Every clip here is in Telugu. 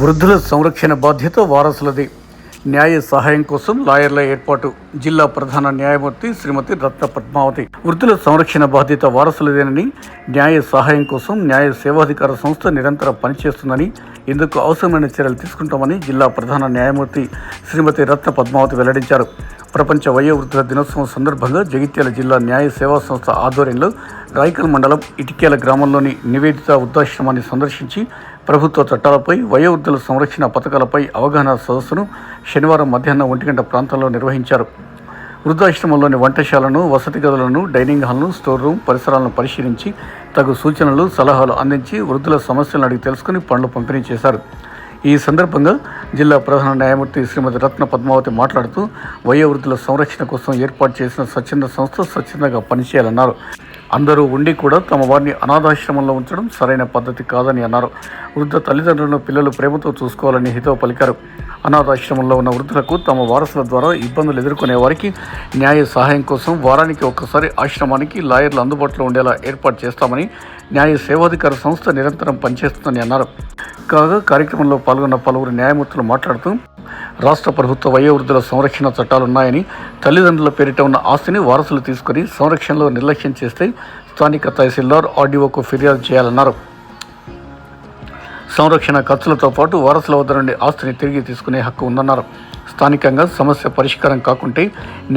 వృద్ధుల సంరక్షణ బాధ్యత వారసులది. న్యాయ సహాయం కోసం లాయర్ల ఏర్పాటు. జిల్లా ప్రధాన న్యాయమూర్తి శ్రీమతి రత్న పద్మావతి. వృద్ధుల సంరక్షణ బాధ్యత వారసులదేనని న్యాయ సహాయం కోసం న్యాయ సేవాధికార సంస్థ నిరంతరం పనిచేస్తుందని ఇందుకు అవసరమైన చర్యలు తీసుకుంటామని జిల్లా ప్రధాన న్యాయమూర్తి శ్రీమతి రత్న పద్మావతి వెల్లడించారు. ప్రపంచ వయోవృద్ధుల దినోత్సవం సందర్భంగా జగిత్యాల జిల్లా న్యాయ సేవా సంస్థ ఆధ్వర్యంలో రాయకల్ మండలం ఇటికేల గ్రామంలోని నివేదిత వృద్ధాశ్రమాన్ని సందర్శించి ప్రభుత్వ చట్టాలపై వయోవృద్ధుల సంరక్షణ పథకాలపై అవగాహన సదస్సును శనివారం మధ్యాహ్నం ఒంటి గంట ప్రాంతంలో నిర్వహించారు. వృద్ధాశ్రమంలోని వంటశాలను వసతి గదులను డైనింగ్ హాల్ను స్టోర్ రూమ్ పరిసరాలను పరిశీలించి తగు సూచనలు సలహాలు అందించి వృద్ధుల సమస్యలను అడిగి తెలుసుకుని పనులు పంపిణీ చేశారు. ఈ సందర్భంగా జిల్లా ప్రధాన న్యాయమూర్తి శ్రీమతి రత్న పద్మావతి మాట్లాడుతూ వయోవృద్ధుల సంరక్షణ కోసం ఏర్పాటు చేసిన స్వచ్ఛంద సంస్థ స్వచ్ఛందంగా పనిచేయాలన్నారు. అందరూ ఉండి కూడా తమ వారిని అనాథాశ్రమంలో ఉంచడం సరైన పద్ధతి కాదని అన్నారు. వృద్ధ తల్లిదండ్రులను పిల్లలు ప్రేమతో చూసుకోవాలని హితో పలికారు. అనాథాశ్రమంలో ఉన్న వృద్ధులకు తమ వారసుల ద్వారా ఇబ్బందులు ఎదుర్కొనే వారికి న్యాయ సహాయం కోసం వారానికి ఒక్కసారి ఆశ్రమానికి లాయర్లు అందుబాటులో ఉండేలా ఏర్పాటు చేస్తామని న్యాయ సేవాధికార సంస్థ నిరంతరం పనిచేస్తుందని అన్నారు. కాగా కార్యక్రమంలో పాల్గొన్న పలువురు న్యాయమూర్తులు మాట్లాడుతూ రాష్ట్ర ప్రభుత్వ వయోవృద్ధుల సంరక్షణ చట్టాలున్నాయని తల్లిదండ్రుల పేరిట ఉన్న ఆస్తిని వారసులు తీసుకుని సంరక్షణలో నిర్లక్ష్యం చేస్తే స్థానిక తహసీల్దార్ ఆర్డీఓకు ఫిర్యాదు చేయాలన్నారు. సంరక్షణ ఖర్చులతో పాటు వారసుల వద్ద నుండి ఆస్తిని తిరిగి తీసుకునే హక్కు ఉందన్నారు. స్థానికంగా సమస్య పరిష్కారం కాకుంటే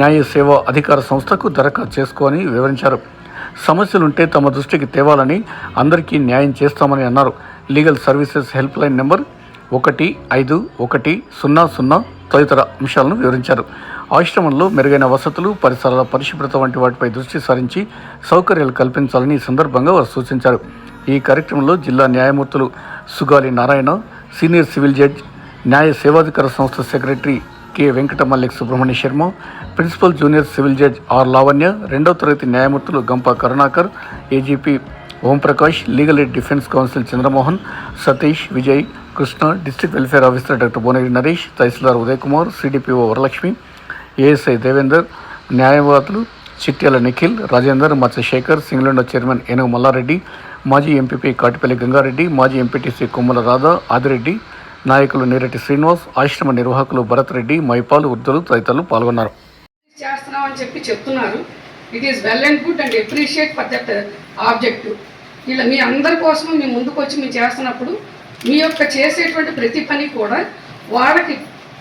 న్యాయ సేవా అధికార సంస్థకు దరఖాస్తు చేసుకోని వివరించారు. సమస్యలుంటే తమ దృష్టికి తేవాలని అందరికీ న్యాయం చేస్తామని అన్నారు. Legal services help line number ఒకటి ఐదు ఒకటి సున్నా సున్నా తదితర అంశాలను వివరించారు. ఆశ్రమంలో మెరుగైన వసతులు పరిసరాల పరిశుభ్రత వంటి వాటిపై దృష్టి సారించి సౌకర్యాలు కల్పించాలని ఈ సందర్భంగా వారు సూచించారు. ఈ కార్యక్రమంలో జిల్లా న్యాయమూర్తులు Sugali Narayana senior civil judge న్యాయ సేవాధికార సంస్థ secretary K. Venkatamallik Subrahmanya Sharma principal junior civil judge R Lavanya రెండవ తరగతి న్యాయమూర్తులు Gampa Karunakar AGP Omprakash legal aid defence counsel Chandramohan Satish Vijay Krishna district welfare officer doctor Bhuvanagiri Naresh tahsildar Uday Kumar CDPO Varalakshmi ASI Devender న్యాయవాదులు చిట్యాల నిఖిల్ రాజేందర్ మత్స్యశేఖర్ సింగళండ చైర్మన్ ఏనుగు మల్లారెడ్డి మాజీ ఎంపీపీ కాటిపల్లి గంగారెడ్డి మాజీ ఎంపీటీసీ కొమ్మల రాధా ఆదిరెడ్డి నాయకులు నీరటి శ్రీనివాస్ ఆశ్రమ నిర్వాహకులు భరత్ రెడ్డి మైపాల్ వృద్ధులు తదితరులు పాల్గొన్నారు. చేస్తున్నాం చెప్పి చెప్తున్నారు. It is well and good and appreciate for that objective ఇలా మీ అందరి కోసం మీ ముందుకు వచ్చి మేము చేస్తున్నప్పుడు మీ యొక్క చేసేటువంటి ప్రతి పని కూడా వాళ్ళకి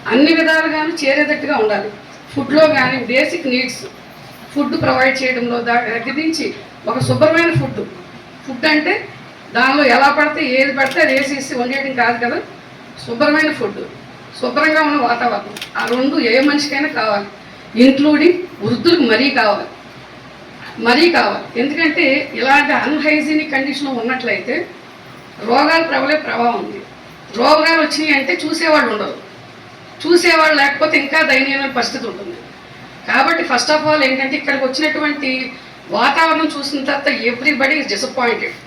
అన్ని విధాలుగాను చేరేటట్టుగా ఉండాలి. ఫుడ్లో కానీ బేసిక్ నీడ్స్ ఫుడ్ ప్రొవైడ్ చేయడంలో దగ్గరించి ఒక శుభ్రమైన ఫుడ్. ఫుడ్ అంటే దానిలో ఎలా పడితే ఏది పడితే అది వేసేసి వండేయడం కాదు కదా. శుభ్రమైన ఫుడ్. శుభ్రంగా ఉన్న వాతావరణం. ఆ రెండు ఏ మనిషికైనా కావాలి. ఇంక్లూడింగ్ వృద్ధులకు మరీ కావాలి. మరీ కావాలి. ఎందుకంటే ఇలాంటి అన్హైజీనిక్ కండిషన్లో ఉన్నట్లయితే రోగాలు ప్రబలే ప్రభావం ఉంది. రోగాలు వచ్చినాయి అంటే చూసేవాళ్ళు ఉండరు. చూసేవాళ్ళు లేకపోతే ఇంకా దయనీయమైన పరిస్థితి ఉంటుంది. కాబట్టి ఫస్ట్ ఆఫ్ ఆల్ ఏంటంటే ఇక్కడికి వచ్చినటువంటి వాతావరణం చూసిన తర్వాత ఎవ్రీబడి ఇస్ డిసప్పాయింటెడ్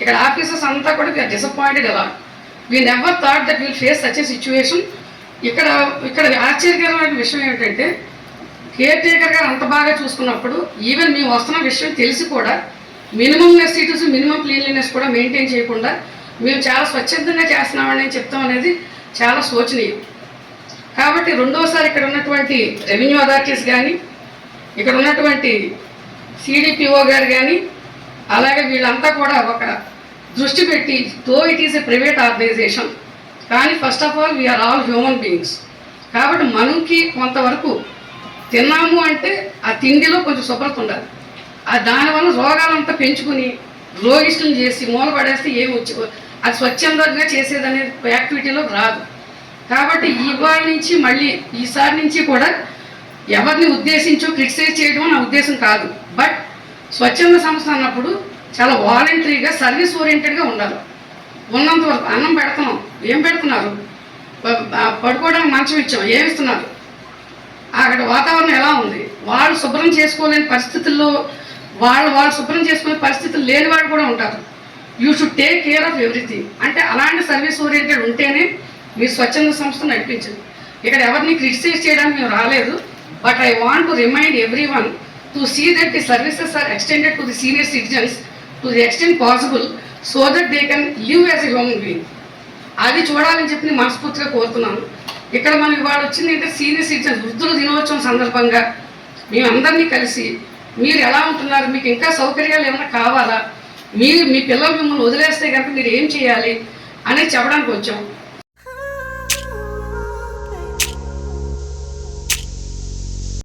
ఇక్కడ ఆఫీసర్స్ అంతా కూడా వీఆర్ డిసప్పాయింటెడ్ ఎలా we never thought that will face such a situation ఇక్కడ ఇక్కడ ఆశ్చర్యకరమైన విషయం ఏంటంటే కేర్ టేకర్ గారు అంత బాగా చూసుకున్నప్పుడు ఈవెన్ మేము వస్తున్న విషయం తెలిసి కూడా మినిమం నెసిటీస్ మినిమం క్లీన్లీనెస్ కూడా మెయింటైన్ చేయకుండా మేము చాలా స్వచ్ఛందంగా చేస్తున్నామని చెప్తాం అనేది చాలా శోచనీయం. కాబట్టి రెండోసారి ఇక్కడ ఉన్నటువంటి రెవెన్యూ అథారిటీస్ కానీ ఇక్కడ ఉన్నటువంటి సిడిపిఓ గారు కానీ అలాగే వీళ్ళంతా కూడా ఒక దృష్టి పెట్టి though it is a private organisation కానీ first of all we are all human beings కాబట్టి మనకి కొంతవరకు తిన్నాము అంటే ఆ తిండిలో కొంచెం శుభ్రత ఉండాలి. దానివల్ల రోగాలంతా పెంచుకుని రోగిష్టం చేసి మూల పడేస్తే ఏమి వచ్చి అది స్వచ్ఛందంగా చేసేదనే యాక్టివిటీలో రాదు. కాబట్టి ఇవాళ నుంచి మళ్ళీ ఈసారి నుంచి కూడా ఎవరిని ఉద్దేశించో క్రిటిసైజ్ చేయడం నా ఉద్దేశం కాదు. బట్ స్వచ్ఛంద సంస్థ అన్నప్పుడు చాలా వాలంటరీగా సర్వీస్ ఓరియంటెడ్గా ఉండాలి. ఉన్నంత వరకు అన్నం పెడుతున్నాం. ఏం పెడుతున్నారు? పడుకోవడానికి మంచం ఇచ్చాం. ఏమిస్తున్నారు అక్కడ వాతావరణం ఎలా ఉంది? వాళ్ళు శుభ్రం చేసుకోలేని పరిస్థితుల్లో వాళ్ళు వాళ్ళు శుభ్రం చేసుకునే పరిస్థితులు లేని వాళ్ళు కూడా ఉంటారు. You should take care of everything అంటే అలాంటి సర్వీస్ ఓరియంటెడ్ ఉంటేనే మీ స్వచ్ఛంద సంస్థ నడిపించండి ఇక్కడ ఎవరిని క్రిటిసైజ్ చేయడానికి మేము రాలేదు. But I want to remind every one to see that the services are extended to the senior citizens to the extend possible so that they can live as a human being అది చూడాలని చెప్పి నేను మనస్ఫూర్తిగా కోరుతున్నాను. ఇక్కడ మనం ఇవాళ వచ్చింది అంటే సీనియర్ సిటిజన్స్ వృద్ధుల దినోత్సవం సందర్భంగా మేమందరినీ కలిసి మీరు ఎలా ఉంటున్నారు? మీకు ఇంకా సౌకర్యాలు ఏమైనా కావాలా? మీరు మీ పిల్లలు మిమ్మల్ని వదిలేస్తే కనుక మీరు ఏం చేయాలి? అనేది చెప్పడానికి వచ్చాం.